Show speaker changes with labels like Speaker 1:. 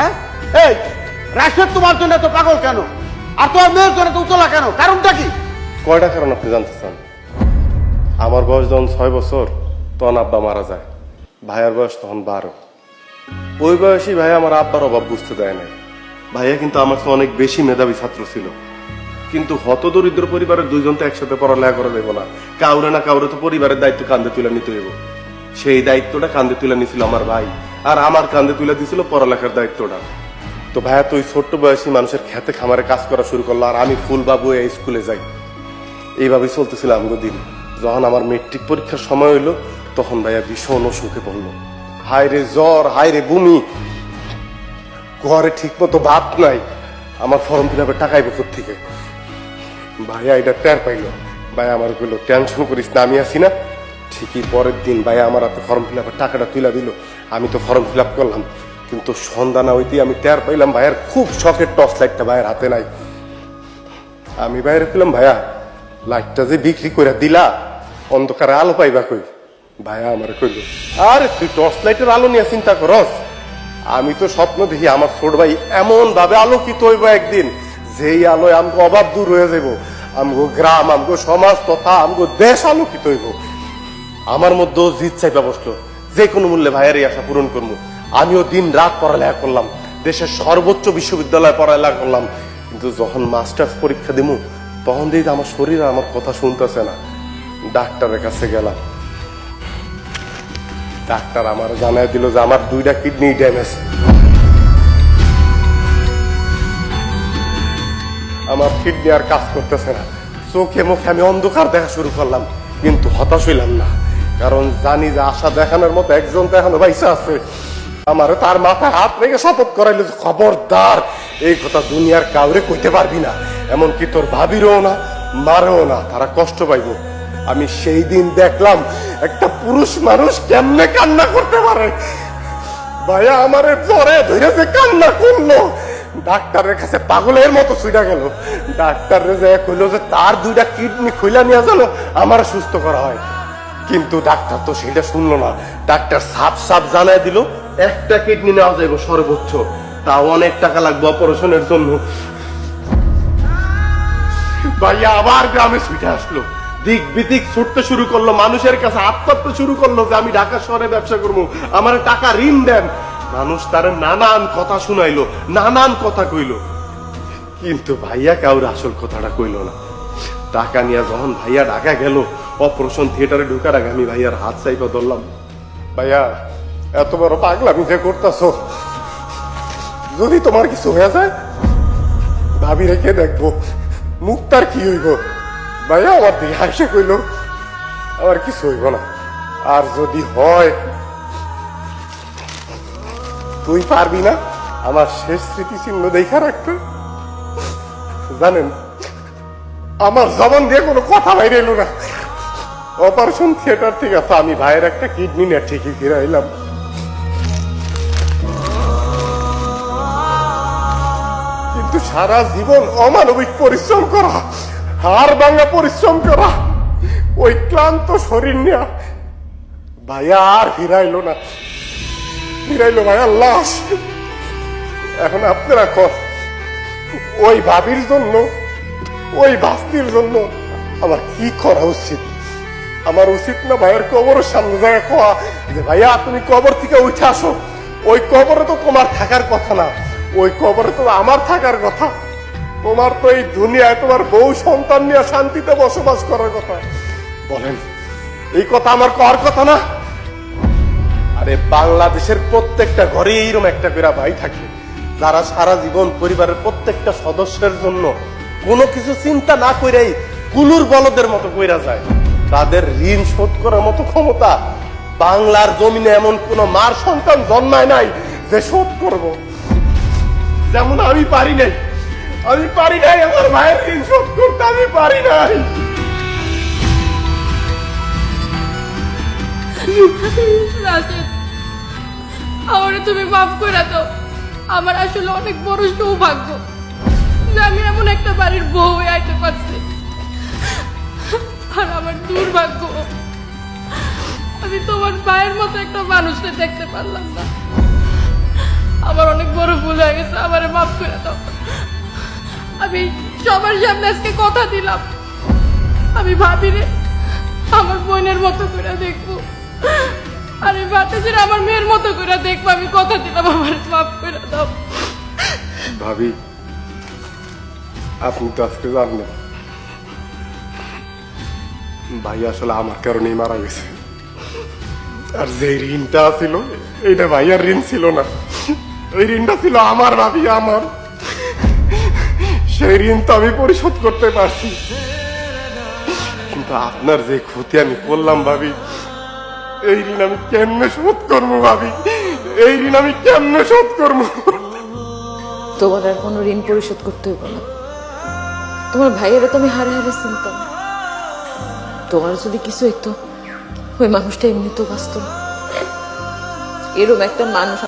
Speaker 1: হ্যাঁ? এই, রাশেদ তোমার জন্য এত পাগল কেন? আর তোমার মেয়ের জন্য উতলা কেন? কারণটা কি?
Speaker 2: কয়টা কারণ আপনি জানতে চান? আমার বয়স যখন ছয় বছর, তখন আব্বা মারা যায়। ভাইয়ার বয়স তখন বারো। ওই বয়সী ভাই আমার আব্বার অভাব বুঝতে দেয় নাই। ভাইয়া কিন্তু আমার অনেক বেশি মেধাবী ছাত্র ছিল। কিন্তু হত দরিদ্র পরিবারের দুইজন তো একসাথে পড়ালেখা করে দেবো না। কাউরে না কাউরে তো পরিবারের দায়িত্ব কান্দে তুলে নিতে হইব। সেই দায়িত্বটা কান্দে তুলে নিছিল আমার ভাই। আর আমার কান্দে তুলে দিছিল পড়ালেখার দায়িত্বটা। তো ভাইয়া, তুই ছোট্ট বয়সী মানুষের খেতে খামারে কাজ করা শুরু করল আর আমি ফুল বাবু এই স্কুলে যাই। এইভাবেই চলতেছিল দিন। যখন আমার মেট্রিক পরীক্ষার সময় হইল, তখন ভাইয়া ভীষণ অসুখে পড়ল। হায় রে জ্বর হায় রে বমি। ঘরে ঠিক মতো ভাত নাই। আমার ফর্ম ফিল আপে টাকাইব থেকে ভাইয়া এটা টের পাইলো। ভাইয়া আমার কইলো, টেনশন করিস না, আমি আছি না। ঠিকই পরের দিন ভাইয়া আমার হাতে ফর্ম ফিল আপের টাকাটা তুলে দিল। আমি তো ফর্ম ফিল আপ করলাম। কিন্তু সন্ধ্যা না হইতেই আমি টের পাইলাম ভাইয়ার খুব শখের টর্চ লাইটটা ভাইয়ের হাতে নাই। আমি বাইরে পেলাম ভাইয়া লাইটটা যে বিক্রি করে দিলা, অন্ধকারে আলো পাইবা কই? ভাইয়া আমার কইল, আরে, তুই টর্চ লাইটের আলো নিয়ে চিন্তা করস। আমি তো স্বপ্ন দেখি আমার ছোট ভাই এমন ভাবে আলোকিত হইব একদিন, যেই আলোয় আমগো অভাব দূর হয়ে যাব আমগো গ্রাম, আমগো সমাজ তথা আমগো দেশ আলোকিত হইব। আমার মধ্যেও জিত চাইপা বসল। যে কোনো মূল্যে ভাইয়ের এই আশা পূরণ করব। আমিও দিন রাত পড়ালেখা করলাম। দেশের সর্বোচ্চ বিশ্ববিদ্যালয়ে পড়ালেখা করলাম। কিন্তু যখন মাস্টার্স পরীক্ষা দিমু, তখন দেখি আমার শরীর আমার কথা শুনতেছে না। ডাক্তারের কাছে গেলাম। ডাক্তার আমার জানাই দিল যে আমার দুইটা কিডনি ড্যামেজ। আমার কিডনি আর কাজ করতেছে না। চোখে মুখে আমি অন্ধকার দেখা শুরু করলাম। কিন্তু হতাশ হইলাম না। কারণ জানি যে আশা দেখানোর মতো একজন তো এখনও আছে। আমার তার মাথায় হাত রেখে শপথ করাইলো খবরদার, এই কথা দুনিয়ার কাউরে কইতে পারবি না। এমনকি তোর ভাবিরও না, মারেও না, তারা কষ্ট পাইবো। আমি সেই দিন দেখলাম একটা পুরুষ মানুষ কেমনে কান্না করতে পারে। ভাইয়া, আমারে জ্বরে ধরে যে কান্না করল। ডাক্তারের কাছে পাগলের মতো ছুটা গেল। ডাক্তার যে কইলো যে, তার দুইটা কিডনি খুইলা নিয়ে গেল আমার সুস্থ করা হয়। কিন্তু ডাক্তার তো সেটা শুনলো না। ডাক্তার সাপ সাপ জানায় দিল, একটা কিডনি নেওয়া যাইব সর্বোচ্চ। তাও অনেক টাকা লাগবে অপারেশনের জন্য। ভাইয়া আবার গ্রামে ছুটে আসলো। দিক বিদিক ছুটতে শুরু করল, মানুষের কাছে আত্মহত্যা শুরু করল যে আমি ঢাকা শহরে ব্যবসা করব, আমার টাকা ঋণ দেন। মানুষ তার নানান কথা শুনাইলো, নানান কথা কইলো। কিন্তু ভাইয়া কাউর আসল কথাটা কইলো না। টাকা নিয়ে যখন ভাইয়া ঢাকা গেল অপারেশন থিয়েটারে ঢুকার আগে আমি ভাইয়ার হাত চাইপা ধরলাম। ভাইয়া, এত বড় পাগলামি যে করতেছো? যদি তোমার কিছু হয়ে যায় ভাবি রেখে দেখব। মুক্তার কি হইব? ভাইয়া, আমার দিকে হাসে কইল। আমার কিছু হইব না। আর যদি হয়, তুই পারবি না আমার শেষ স্মৃতিচিহ্ন দেখা রাখতে? জানেন, আমার জবান দিয়ে কোনো কথা বাইরে এলো না। অপারেশন থিয়েটার থেকে তো আমি ভাইয়ের একটা কিডনি নিয়ে ঠিকই ফিরে এলাম কিন্তু সারা জীবন অমানবিক পরিশ্রম করা হার ভাঙা পরিশ্রম করা, ওই ক্লান্ত শরীর নিয়ে ভাইয়া আর ফিরাইলো না। ফিরাইলো ভাইয়া লাশ। এখন আপনারা কর ওই ভাবির জন্য, ওই বাস্তির জন্য আমার কি করা উচিত? আমার উচিত না ভাইয়ের কবরের সামনে জায়গা কোয়া যে ভাইয়া, তুমি কবর থেকে উঠে আসো। ওই কবরে তো তোমার থাকার কথা না। ওই কবরে তো আমার থাকার কথা। তোমার তো এই দুনিয়ায় তোমার বউ সন্তান নিয়ে শান্তিতে বসবাস করার কথা। বলেন, এই কথা আমার কর কথা না? আরে বাংলাদেশের প্রত্যেকটা ঘরে এইরকম একটা করে ভাই থাকে, যারা সারা জীবন পরিবারের প্রত্যেকটা সদস্যের জন্য কোনো কিছু চিন্তা না করেই কুলুর বলদের মতো কইরা যায়। তাদের ঋণ শোধ করার মতো ক্ষমতা বাংলার জমিনে এমন কোন মার সন্তান জন্মায় নাই যে শোধ করব। যেমন আমি পারি নাই। আমি পারি নাই আমার ভাইয়ের ঋণ শোধ করতে, আমি পারি নাই।
Speaker 3: আমারে তুমি মাফ করে দাও। আমার আসলে অনেক বড় সৌভাগ্য যে আমি এমন একটা বাড়ির বউ হয়ে আইতে পারছি। দুর্ভাগ্য। আমি তোমার ভাইয়ের মতো একটা মানুষকে দেখতে পারলাম না। আমার অনেক বড় ভুল হয়ে গেছে, আমার মাফ করে দাও। আমি সবার সামনে আজকে কথা দিলাম। আমি ভাবি রে আমার বোনের মতো করে দেখব। আর আমি ভাবতেছি আমার মেয়ের মতো করে দেখব। আমি কথা দিলাম, আমার মাফ করে দাও।
Speaker 2: ভাবি, আপনি তো আজকে জানলেন। ভাই, আসলে আমার কারণেই মারা গেছে। আর যে ঋণটা ছিল, এইটা ভাইয়ার ঋণ ছিল না। ওই ঋণটা ছিল আমার ভাবি, আমার। সেই ঋণ তো আমি পরিশোধ করতে পারছি। কিন্তু আপনার যে ক্ষতি আমি করলাম ভাবি, এই ঋণ আমি কেমনে শোধ করব ভাবি? এই ঋণ আমি কেমনে শোধ করব?
Speaker 4: তোমার আর কোনো ঋণ পরিশোধ করতে হইব না। তোমার ভাইয়েরা তো আমি হারে হারে চিনতাম। তোমার যদি কিছু হইতো ওই মানুষটা এমনিতেও বাঁচত বাস্তব এরম একটা মানুষ